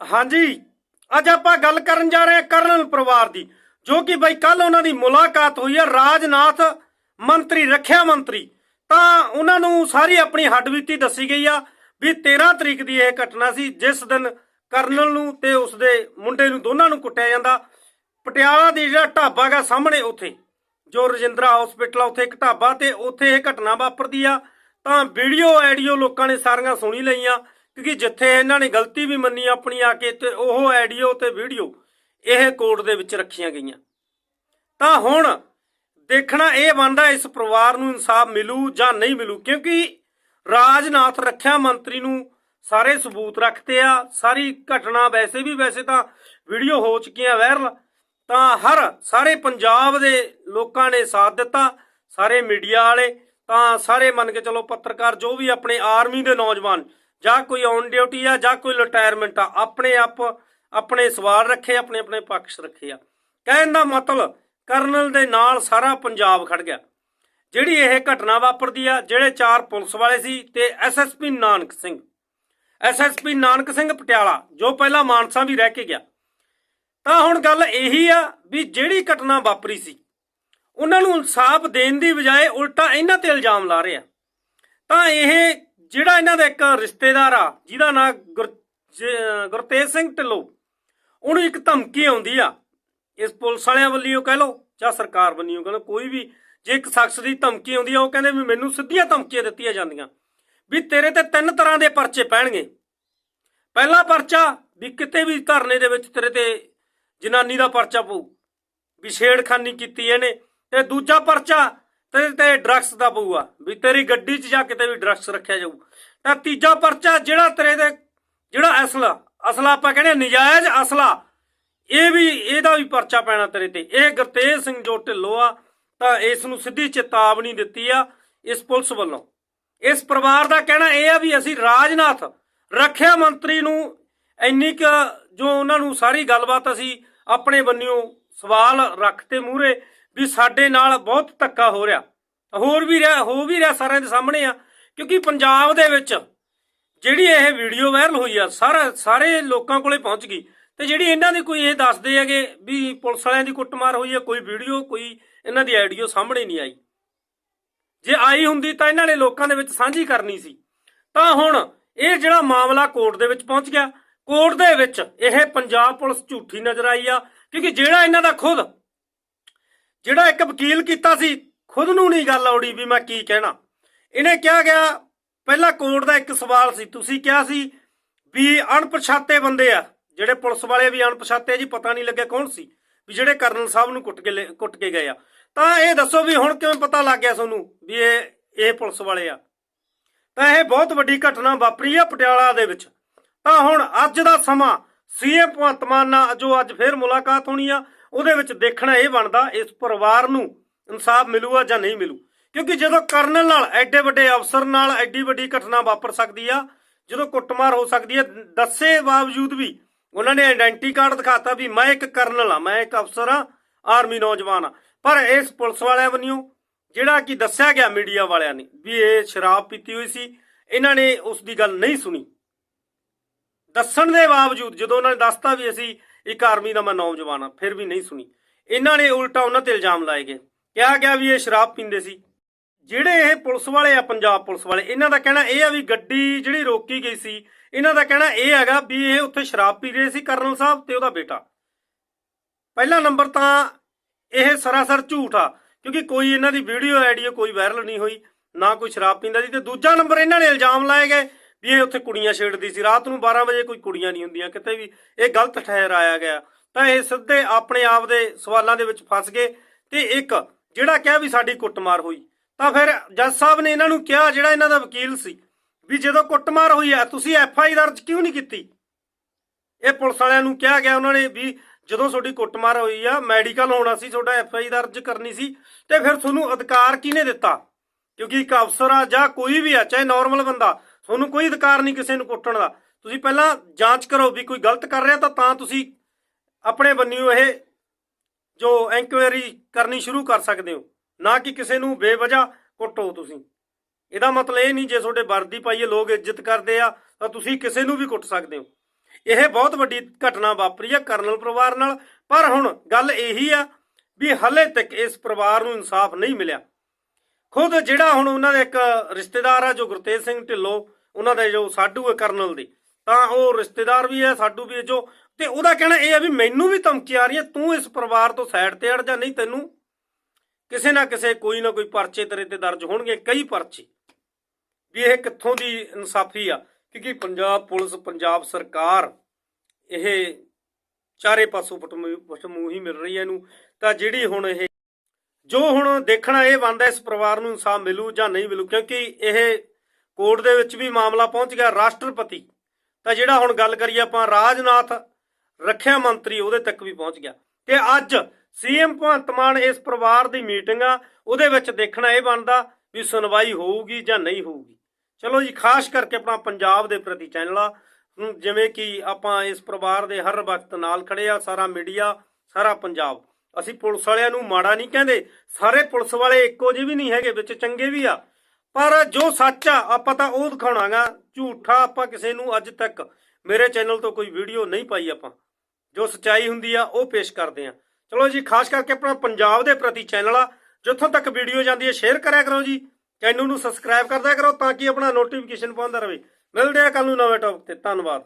ਹਾਂਜੀ, ਅੱਜ ਆਪਾਂ ਗੱਲ ਕਰਨ ਜਾ ਰਹੇ ਹਾਂ ਕਰਨਲ ਪਰਿਵਾਰ ਦੀ, ਜੋ ਕਿ ਬਈ ਕੱਲ ਉਹਨਾਂ ਦੀ ਮੁਲਾਕਾਤ ਹੋਈ ਹੈ ਰਾਜਨਾਥ ਮੰਤਰੀ, ਰੱਖਿਆ ਮੰਤਰੀ। ਤਾਂ ਉਹਨਾਂ ਨੂੰ ਸਾਰੀ ਆਪਣੀ ਹੱਡਬੀਤੀ ਦੱਸੀ ਗਈ ਆ ਵੀ 13 ਤਰੀਕ ਦੀ ਇਹ ਘਟਨਾ ਸੀ, ਜਿਸ ਦਿਨ ਕਰਨਲ ਨੂੰ ਤੇ ਉਸਦੇ ਮੁੰਡੇ ਨੂੰ ਦੋਨਾਂ ਨੂੰ ਕੁੱਟਿਆ ਜਾਂਦਾ। ਪਟਿਆਲਾ ਦੇ ਜਿਹੜਾ ਢਾਬਾ ਗਾ ਸਾਹਮਣੇ ਉੱਥੇ, ਜੋ ਰਜਿੰਦਰਾ ਹਸਪੀਟਲ ਆ, ਉੱਥੇ ਇੱਕ ਢਾਬਾ ਤੇ ਉੱਥੇ ਇਹ ਘਟਨਾ ਵਾਪਰਦੀ ਆ। ਤਾਂ ਵੀਡੀਓ, ਆਡੀਓ ਲੋਕਾਂ ਨੇ ਸਾਰੀਆਂ ਸੁਣੀ ਲਈਆਂ। ਕਿਉਂਕਿ ਜਿੱਥੇ ਇਹਨਾਂ ਨੇ ਗਲਤੀ ਵੀ ਮੰਨੀ ਆਪਣੀ ਆ ਕੇ ਤੇ ਉਹ ਆਡੀਓ ਤੇ ਵੀਡੀਓ ਇਹ ਕੋਰਟ ਦੇ ਵਿੱਚ ਰੱਖੀਆਂ ਗਈਆਂ। ਤਾਂ ਹੁਣ ਦੇਖਣਾ ਇਹ ਬਣਦਾ ਇਸ ਪਰਿਵਾਰ ਨੂੰ ਇਨਸਾਫ ਮਿਲੂ ਜਾਂ ਨਹੀਂ ਮਿਲੂ, ਕਿਉਂਕਿ ਰਾਜਨਾਥ ਰੱਖਿਆ ਮੰਤਰੀ ਨੂੰ ਸਾਰੇ ਸਬੂਤ ਰੱਖਤੇ ਆ, ਸਾਰੀ ਘਟਨਾ ਵੈਸੇ ਵੀ ਵੈਸੇ ਤਾਂ ਵੀਡੀਓ ਹੋ ਚੁੱਕੀਆਂ ਵਾਇਰਲ, ਤਾਂ ਹਰ ਸਾਰੇ ਪੰਜਾਬ ਦੇ ਲੋਕਾਂ ਨੇ ਸਾਥ ਦਿੱਤਾ, ਸਾਰੇ ਮੀਡੀਆ ਵਾਲੇ, ਤਾਂ ਸਾਰੇ ਮੰਨ ਕੇ ਚਲੋ ਪੱਤਰਕਾਰ ਜੋ ਵੀ ਆਪਣੇ ਆਰਮੀ ਦੇ ਨੌਜਵਾਨ ਜਾਂ ਕੋਈ ਔਨ ਡਿਊਟੀ ਆ, ਜਾਂ ਕੋਈ ਰਿਟਾਇਰਮੈਂਟ ਆ, ਆਪਣੇ ਆਪ, ਆਪਣੇ ਸਵਾਲ ਰੱਖੇ, ਆਪਣੇ ਆਪਣੇ ਪੱਖ ਰੱਖੇ ਆ। ਕਹਿਣ ਦਾ ਮਤਲਬ ਕਰਨਲ ਦੇ ਨਾਲ ਸਾਰਾ ਪੰਜਾਬ ਖੜ ਗਿਆ। ਜਿਹੜੀ ਇਹ ਘਟਨਾ ਵਾਪਰਦੀ ਆ, ਜਿਹੜੇ ਚਾਰ ਪੁਲਿਸ ਵਾਲੇ ਸੀ ਤੇ ਐਸਐਸਪੀ ਨਾਨਕ ਸਿੰਘ। ਐਸਐਸਪੀ ਨਾਨਕ ਸਿੰਘ ਪਟਿਆਲਾ, ਜੋ ਪਹਿਲਾਂ ਮਾਨਸਾ ਵੀ ਰਹਿ ਕੇ ਗਿਆ। ਤਾਂ ਹੁਣ ਗੱਲ ਇਹੀ ਆ ਵੀ ਜਿਹੜੀ ਘਟਨਾ ਵਾਪਰੀ ਸੀ, ਉਹਨਾਂ ਨੂੰ ਇਨਸਾਫ ਦੇਣ ਦੀ ਬਜਾਏ ਉਲਟਾ ਇਹਨਾਂ ਤੇ ਇਲਜ਼ਾਮ ਲਾ ਰਹੇ ਆ। ਤਾਂ ਇਹ ਜਿਹੜਾ ਇਹਨਾਂ ਦਾ ਇੱਕ ਰਿਸ਼ਤੇਦਾਰ ਆ, ਜਿਹਦਾ ਨਾਂ ਗੁਰ- ਗੁਰਤੇਜ ਸਿੰਘ ਢਿੱਲੋਂ, ਉਹਨੂੰ ਇੱਕ ਧਮਕੀ ਆਉਂਦੀ ਆ। ਇਸ ਪੁਲਿਸ ਵਾਲਿਆਂ ਵੱਲੋਂ ਕਹਿ ਲਓ ਜਾਂ ਸਰਕਾਰ ਵੱਲੋਂ ਕਹਿ ਲਓ, ਕੋਈ ਵੀ ਜੇ ਇੱਕ ਸ਼ਖਸ ਦੀ ਧਮਕੀ ਆਉਂਦੀ ਆ, ਉਹ ਕਹਿੰਦੇ ਵੀ ਮੈਨੂੰ ਸਿੱਧੀਆਂ ਧਮਕੀਆਂ ਦਿੱਤੀਆਂ ਜਾਂਦੀਆਂ ਵੀ ਤੇਰੇ ਤੇ ਤਿੰਨ ਤਰ੍ਹਾਂ ਦੇ ਪਰਚੇ ਪੈਣਗੇ। ਪਹਿਲਾ ਪਰਚਾ ਵੀ ਕਿਤੇ ਵੀ ਧਰਨੇ ਦੇ ਵਿੱਚ ਤੇਰੇ ਤੇ ਜਨਾਨੀ ਦਾ ਪਰਚਾ ਪਊ, ਵੀ ਛੇੜਖਾਨੀ ਕੀਤੀ ਇਹਨੇ। ਤੇ ਦੂਜਾ ਪਰਚਾ ਤੇਰੇ ਤੇ ਡਰੱਗਸ ਦਾ ਪਊਗਾ, ਵੀ ਤੇਰੀ ਗੱਡੀ 'ਚ ਜਾਂ ਕਿਤੇ ਵੀ ਡਰੱਗਸ ਰੱਖਿਆ ਜਾਊ। ਤਾਂ ਤੀਜਾ ਪਰਚਾ ਜਿਹੜਾ ਤੇਰੇ ਤੇ, ਜਿਹੜਾ ਅਸਲਾ ਅਸਲਾ ਆਪਾਂ ਕਹਿੰਦੇ ਨਜਾਇਜ਼ ਅਸਲਾ ਇਹ ਵੀ, ਇਹਦਾ ਵੀ ਪਰਚਾ ਪੈਣਾ ਤੇਰੇ ਤੇ। ਇਹ ਗੁਰਤੇਜ ਸਿੰਘ ਜੋ ਢਿੱਲੋਂ ਆ, ਤਾਂ ਇਸ ਨੂੰ ਸਿੱਧੀ ਚੇਤਾਵਨੀ ਦਿੱਤੀ ਆ ਇਸ ਪੁਲਿਸ ਵੱਲੋਂ। ਇਸ ਪਰਿਵਾਰ ਦਾ ਕਹਿਣਾ ਇਹ ਆ ਵੀ ਅਸੀਂ ਰਾਜਨਾਥ, ਰੱਖਿਆ ਮੰਤਰੀ ਨੂੰ ਇੰਨੀ ਕੁ ਜੋ ਉਹਨਾਂ ਨੂੰ ਸਾਰੀ ਗੱਲਬਾਤ ਅਸੀਂ ਆਪਣੇ ਬੰਨਿਓ ਸਵਾਲ ਰੱਖਤੇ ਮੂਹਰੇ ਵੀ ਸਾਡੇ ਨਾਲ ਬਹੁਤ ਧੱਕਾ ਹੋ ਰਿਹਾ। ਹੋਰ ਵੀ ਰਿਹਾ, ਹੋ ਵੀ ਰਿਹਾ ਸਾਰਿਆਂ ਦੇ ਸਾਹਮਣੇ ਆ, ਕਿਉਂਕਿ ਪੰਜਾਬ ਦੇ ਵਿੱਚ ਜਿਹੜੀ ਇਹ ਵੀਡੀਓ ਵਾਇਰਲ ਹੋਈ ਆ, ਸਾਰਾ, ਸਾਰੇ ਲੋਕਾਂ ਕੋਲੇ ਪਹੁੰਚ ਗਈ। ਤੇ ਜਿਹੜੀ ਇਹਨਾਂ ਦੀ ਕੋਈ ਇਹ ਦੱਸਦੇ ਹੈਗੇ ਵੀ ਪੁਲਿਸ ਵਾਲਿਆਂ ਦੀ ਕੁੱਟਮਾਰ ਹੋਈ ਹੈ ਕੋਈ ਵੀਡੀਓ, ਕੋਈ ਇਹਨਾਂ ਦੀ ਆਡੀਓ ਸਾਹਮਣੇ ਨਹੀਂ ਆਈ। ਜੇ ਆਈ ਹੁੰਦੀ ਤਾਂ ਇਹਨਾਂ ਨੇ ਲੋਕਾਂ ਦੇ ਵਿੱਚ ਸਾਂਝੀ ਕਰਨੀ ਸੀ। ਤਾਂ ਹੁਣ ਇਹ ਜਿਹੜਾ ਮਾਮਲਾ ਕੋਰਟ ਦੇ ਵਿੱਚ ਪਹੁੰਚ ਗਿਆ, ਕੋਰਟ ਦੇ ਵਿੱਚ ਇਹ ਪੰਜਾਬ ਪੁਲਿਸ ਝੂਠੀ ਨਜ਼ਰ ਆਈ ਆ, ਕਿਉਂਕਿ ਜਿਹੜਾ ਇਹਨਾਂ ਦਾ ਖੁਦ ਜਿਹੜਾ ਇੱਕ ਵਕੀਲ ਕੀਤਾ ਸੀ, ਖੁਦ ਨੂੰ ਨਹੀਂ ਗੱਲ ਆਉੜੀ ਵੀ ਮੈਂ ਕੀ ਕਹਿਣਾ। ਇਹਨੇ ਕਿਹਾ ਗਿਆ, ਪਹਿਲਾ ਕੋਰਟ ਦਾ ਇੱਕ ਸਵਾਲ ਸੀ, ਤੁਸੀਂ ਕਿਹਾ ਸੀ ਵੀ ਅਣਪਛਾਤੇ ਬੰਦੇ ਆ, ਜਿਹੜੇ ਪੁਲਿਸ ਵਾਲੇ ਵੀ ਅਣਪਛਾਤੇ ਜੀ, ਪਤਾ ਨਹੀਂ ਲੱਗਿਆ ਕੌਣ ਸੀ, ਵੀ ਜਿਹੜੇ ਕਰਨਲ ਸਾਹਿਬ ਨੂੰ ਕੁੱਟ ਕੇ ਲੈ- ਕੁੱਟ ਕੇ ਗਏ ਆ। ਤਾਂ ਇਹ ਦੱਸੋ ਵੀ ਹੁਣ ਕਿਵੇਂ ਪਤਾ ਲੱਗ ਗਿਆ ਤੁਹਾਨੂੰ ਵੀ ਇਹ ਇਹ ਪੁਲਿਸ ਵਾਲੇ ਆ। ਤਾਂ ਇਹ ਬਹੁਤ ਵੱਡੀ ਘਟਨਾ ਵਾਪਰੀ ਆ ਪਟਿਆਲਾ ਦੇ ਵਿੱਚ। ਤਾਂ ਹੁਣ ਅੱਜ ਦਾ ਸਮਾਂ, ਸੀਐਮ ਭਗਵੰਤ ਮਾਨ ਨਾਲ ਜੋ ਅੱਜ ਫੇਰ ਮੁਲਾਕਾਤ ਹੋਣੀ ਆ ਉਹਦੇ ਵਿੱਚ ਦੇਖਣਾ ਇਹ ਬਣਦਾ, ਇਸ ਪਰਿਵਾਰ ਨੂੰ ਇਨਸਾਫ ਮਿਲੂਗਾ ਜਾਂ ਨਹੀਂ ਮਿਲੂ। ਕਿਉਂਕਿ ਜਦੋਂ ਕਰਨਲ ਨਾਲ ਐਡੇ ਵੱਡੇ ਅਫਸਰ ਨਾਲ ਐਡੀ ਵੱਡੀ ਘਟਨਾ ਵਾਪਰ ਸਕਦੀ ਆ, ਜਦੋਂ ਕੁੱਟਮਾਰ ਹੋ ਸਕਦੀ ਹੈ ਦੱਸੇ ਬਾਵਜੂਦ ਵੀ ਉਹਨਾਂ ਨੇ ਆਇਡੈਂਟੀ ਕਾਰਡ ਦਿਖਾਤਾ ਵੀ ਮੈਂ ਇੱਕ ਕਰਨਲ ਆ, ਮੈਂ ਇੱਕ ਅਫਸਰ ਆ, ਆਰਮੀ ਨੌਜਵਾਨ ਆ। ਪਰ ਇਸ ਪੁਲਿਸ ਵਾਲਿਆਂ ਵੱਲੋਂ ਜਿਹੜਾ ਕਿ ਦੱਸਿਆ ਗਿਆ ਮੀਡੀਆ ਵਾਲਿਆਂ ਨੇ ਵੀ ਇਹ ਸ਼ਰਾਬ ਪੀਤੀ ਹੋਈ ਸੀ, ਇਹਨਾਂ ਨੇ ਉਸ ਦੀ ਗੱਲ ਨਹੀਂ ਸੁਣੀ। ਦੱਸਣ ਦੇ ਬਾਵਜੂਦ ਜਦੋਂ ਉਹਨਾਂ ਨੇ ਦੱਸਤਾ ਵੀ ਅਸੀਂ ਇੱਕ ਆਰਮੀ ਦਾ ਮੈਂ ਨੌਜਵਾਨ ਆ ਫਿਰ ਵੀ ਨਹੀਂ ਸੁਣੀ। ਇਹਨਾਂ ਨੇ ਉਲਟਾ ਉਹਨਾਂ ਤੇ ਇਲਜ਼ਾਮ ਲਾਏ ਗਏ। ਕਿਹਾ ਗਿਆ ਵੀ ਇਹ ਸ਼ਰਾਬ ਪੀਂਦੇ ਸੀ। ਜਿਹੜੇ ਇਹ ਪੁਲਿਸ ਵਾਲੇ ਆ, ਪੰਜਾਬ ਪੁਲਿਸ ਵਾਲੇ, ਇਹਨਾਂ ਦਾ ਕਹਿਣਾ ਇਹ ਆ ਵੀ ਗੱਡੀ ਜਿਹੜੀ ਰੋਕੀ ਗਈ ਸੀ, ਇਹਨਾਂ ਦਾ ਕਹਿਣਾ ਇਹ ਹੈਗਾ ਵੀ ਇਹ ਉੱਥੇ ਸ਼ਰਾਬ ਪੀ ਰਹੇ ਸੀ ਕਰਨਲ ਸਾਹਿਬ ਤੇ ਉਹਦਾ ਬੇਟਾ। ਪਹਿਲਾ ਨੰਬਰ ਤਾਂ ਇਹ ਸਰਾਸਰ ਝੂਠ ਆ, ਕਿਉਂਕਿ ਕੋਈ ਇਹਨਾਂ ਦੀ ਵੀਡੀਓ ਆਈਡੀਓ ਕੋਈ ਵਾਇਰਲ ਨਹੀਂ ਹੋਈ, ਨਾ ਕੋਈ ਸ਼ਰਾਬ ਪੀਂਦਾ ਸੀ। ਤੇ ਦੂਜਾ ਨੰਬਰ ਇਹਨਾਂ ਨੇ ਇਲਜ਼ਾਮ ਲਾਏ ਗਏ ਵੀ ਇਹ ਉੱਥੇ ਕੁੜੀਆਂ ਛੇੜਦੀ ਸੀ। ਰਾਤ ਨੂੰ 12 ਵਜੇ ਕੋਈ ਕੁੜੀਆਂ ਨਹੀਂ ਹੁੰਦੀਆਂ। ਕਿਤੇ ਵੀ ਇਹ ਗਲਤ ਠਹਿਰਾਇਆ ਗਿਆ। ਤਾਂ ਇਹ ਸਿੱਧੇ ਆਪਣੇ ਆਪ ਦੇ ਸਵਾਲਾਂ ਦੇ ਵਿੱਚ ਫਸ ਗਏ ਤੇ ਇੱਕ ਜਿਹੜਾ ਕਿਹਾ ਵੀ ਸਾਡੀ ਕੁੱਟਮਾਰ ਹੋਈ। ਤਾਂ ਫਿਰ ਜੱਜ ਸਾਹਿਬ ਨੇ ਇਹਨਾਂ ਨੂੰ ਕਿਹਾ ਜਿਹੜਾ ਇਹਨਾਂ ਦਾ ਵਕੀਲ ਸੀ ਵੀ ਜਦੋਂ ਕੁੱਟਮਾਰ ਹੋਈ ਹੈ, ਤੁਸੀਂ ਐਫ ਆਈ ਦਰਜ ਕਿਉਂ ਨਹੀਂ ਕੀਤੀ? ਇਹ ਪੁਲਿਸ ਵਾਲਿਆਂ ਨੂੰ ਕਿਹਾ ਗਿਆ ਉਹਨਾਂ ਨੇ ਵੀ ਜਦੋਂ ਤੁਹਾਡੀ ਕੁੱਟਮਾਰ ਹੋਈ ਆ, ਮੈਡੀਕਲ ਹੋਣਾ ਸੀ, ਤੁਹਾਡਾ ਐਫ ਆਈ ਦਰਜ ਕਰਨੀ ਸੀ ਤੇ ਫਿਰ ਤੁਹਾਨੂੰ ਅਧਿਕਾਰ ਕਿਹਨੇ ਦਿੱਤਾ? ਕਿਉਂਕਿ ਇੱਕ ਅਫਸਰ ਆ ਜਾਂ ਕੋਈ ਵੀ ਆ, ਚਾਹੇ ਨਾਰਮਲ ਬੰਦਾ ਤੁਹਾਨੂੰ ਕੋਈ ਅਧਿਕਾਰ ਨਹੀਂ ਕਿਸੇ ਨੂੰ ਕੁੱਟਣ ਦਾ। ਤੁਸੀਂ ਪਹਿਲਾਂ ਜਾਂਚ ਕਰੋ ਵੀ ਕੋਈ ਗਲਤ ਕਰ ਰਿਹਾ ਤਾਂ ਤਾਂ ਤੁਸੀਂ ਆਪਣੇ ਬੰਨਿਓ ਇਹ ਜੋ ਐਨਕੁਆਇਰੀ ਕਰਨੀ ਸ਼ੁਰੂ ਕਰ ਸਕਦੇ ਹੋ। ਨਾ ਕਿ ਕਿਸੇ ਨੂੰ ਬੇਵਜ੍ਹਾ ਕੁੱਟੋ ਤੁਸੀਂ। ਇਹਦਾ ਮਤਲਬ ਇਹ ਨਹੀਂ ਜੇ ਤੁਹਾਡੇ ਵਰਦੀ ਪਾਈਏ ਲੋਕ ਇੱਜ਼ਤ ਕਰਦੇ ਆ, ਤਾਂ ਤੁਸੀਂ ਕਿਸੇ ਨੂੰ ਵੀ ਕੁੱਟ ਸਕਦੇ ਹੋ। ਇਹ ਬਹੁਤ ਵੱਡੀ ਘਟਨਾ ਵਾਪਰੀ ਆ ਕਰਨਲ ਪਰਿਵਾਰ ਨਾਲ। ਪਰ ਹੁਣ ਗੱਲ ਇਹੀ ਆ ਵੀ ਹਲੇ ਤੱਕ ਇਸ ਪਰਿਵਾਰ ਨੂੰ ਇਨਸਾਫ ਨਹੀਂ ਮਿਲਿਆ। ਖੁਦ ਜਿਹੜਾ ਹੁਣ ਉਹਨਾਂ ਦਾ ਇੱਕ ਰਿਸ਼ਤੇਦਾਰ ਆ ਜੋ ਗੁਰਤੇਜ ਸਿੰਘ ਢਿੱਲੋਂ ਉਹਨਾਂ ਦੇ ਜੋ ਸਾਡੂ ਹੈ ਕਰਨਲ ਦੇ, ਤਾਂ ਉਹ ਰਿਸ਼ਤੇਦਾਰ ਵੀ ਹੈ, ਸਾਡੂ ਵੀ ਹੈ ਜੋ। ਤੇ ਉਹਦਾ ਕਹਿਣਾ ਇਹ ਆ ਵੀ ਮੈਨੂੰ ਵੀ ਧਮਕੀ ਆ ਰਹੀ ਹੈ ਤੂੰ ਇਸ ਪਰਿਵਾਰ ਤੋਂ ਸਾਈਡ ਤੇ ਅੜ ਜਾ, ਨਹੀਂ ਤੈਨੂੰ ਕਿਸੇ ਨਾ ਕਿਸੇ ਕੋਈ ਨਾ ਕੋਈ ਪਰਚੇ ਤੇਰੇ ਤੇ ਦਰਜ ਹੋਣਗੇ, ਕਈ ਪਰਚੇ। ਵੀ ਇਹ ਕਿੱਥੋਂ ਦੀ ਇਨਸਾਫੀ ਆ? ਕਿਉਂਕਿ ਪੰਜਾਬ ਪੁਲਿਸ, ਪੰਜਾਬ ਸਰਕਾਰ, ਇਹ ਚਾਰੇ ਪਾਸੋਂ ਪਟਮੂ ਹੀ ਮਿਲ ਰਹੀ ਹੈ ਇਹਨੂੰ। ਤਾਂ ਜਿਹੜੀ ਹੁਣ ਇਹ, ਜੋ ਹੁਣ ਦੇਖਣਾ ਇਹ ਬਣਦਾ, ਇਸ ਪਰਿਵਾਰ ਨੂੰ ਇਨਸਾਫ ਮਿਲੂ ਜਾਂ ਨਹੀਂ ਮਿਲੂ, ਕਿਉਂਕਿ ਇਹ ਕੋਰਟ ਦੇ ਵਿੱਚ ਵੀ ਮਾਮਲਾ ਪਹੁੰਚ ਗਿਆ ਰਾਸ਼ਟਰਪਤੀ। ਤਾਂ ਜਿਹੜਾ ਹੁਣ ਗੱਲ ਕਰੀਏ ਆਪਾਂ ਰਾਜਨਾਥ ਰੱਖਿਆ ਮੰਤਰੀ, ਉਹਦੇ ਤੱਕ ਵੀ ਪਹੁੰਚ ਗਿਆ। ਤੇ ਅੱਜ ਸੀਐਮ ਭਗਵੰਤ ਮਾਨ ਇਸ ਪਰਿਵਾਰ ਦੀ ਮੀਟਿੰਗ ਆ, ਉਹਦੇ ਵਿੱਚ ਦੇਖਣਾ ਇਹ ਬਣਦਾ ਵੀ ਸੁਣਵਾਈ ਹੋਊਗੀ ਜਾਂ ਨਹੀਂ ਹੋਊਗੀ। ਚਲੋ ਜੀ, ਖਾਸ ਕਰਕੇ ਆਪਣਾ ਪੰਜਾਬ ਦੇ ਪ੍ਰਤੀ ਚੈਨਲ ਆ ਹੁਣ ਜਿਵੇਂ ਕਿ ਆਪਾਂ ਇਸ ਪਰਿਵਾਰ ਦੇ ਹਰ ਵਕਤ ਨਾਲ ਖੜੇ ਆ, ਸਾਰਾ ਮੀਡੀਆ, ਸਾਰਾ ਪੰਜਾਬ। ਅਸੀਂ ਪੁਲਿਸ ਵਾਲਿਆਂ ਨੂੰ ਮਾੜਾ ਨਹੀਂ ਕਹਿੰਦੇ, ਸਾਰੇ ਪੁਲਿਸ ਵਾਲੇ ਇੱਕੋ ਜਿਹੇ ਵੀ ਨਹੀਂ ਹੈਗੇ, ਵਿੱਚ ਚੰਗੇ ਵੀ ਆ। ਪਰ ਜੋ ਸੱਚ ਆ, ਆਪਾਂ ਤਾਂ ਉਹ ਦਿਖਾਉਣਾਗਾ। ਝੂਠਾ ਆਪਾਂ ਕਿਸੇ ਨੂੰ ਅੱਜ ਤੱਕ ਮੇਰੇ ਚੈਨਲ ਤੋਂ ਕੋਈ ਵੀਡੀਓ ਨਹੀਂ ਪਾਈ ਆਪਾਂ। ਜੋ ਸਚਾਈ ਹੁੰਦੀ ਆ, ਉਹ ਪੇਸ਼ ਕਰਦੇ ਆ। ਚਲੋ ਜੀ, ਖਾਸ ਕਰਕੇ ਆਪਣਾ ਪੰਜਾਬ ਦੇ ਪ੍ਰਤੀ ਚੈਨਲ ਆ, ਜਿੱਥੋਂ ਤੱਕ ਵੀਡੀਓ ਜਾਂਦੀ ਹੈ ਸ਼ੇਅਰ ਕਰਿਆ ਕਰੋ ਜੀ। ਚੈਨਲ ਨੂੰ ਸਬਸਕ੍ਰਾਈਬ ਕਰਦਿਆ ਕਰੋ ਤਾਂ ਕਿ ਆਪਣਾ ਨੋਟੀਫਿਕੇਸ਼ਨ ਪਾਉਂਦਾ ਰਹੇ। ਮਿਲਦੇ ਆ ਕੱਲ ਨੂੰ ਨਵੇਂ ਟੌਪਿਕ ਤੇ। ਧੰਨਵਾਦ।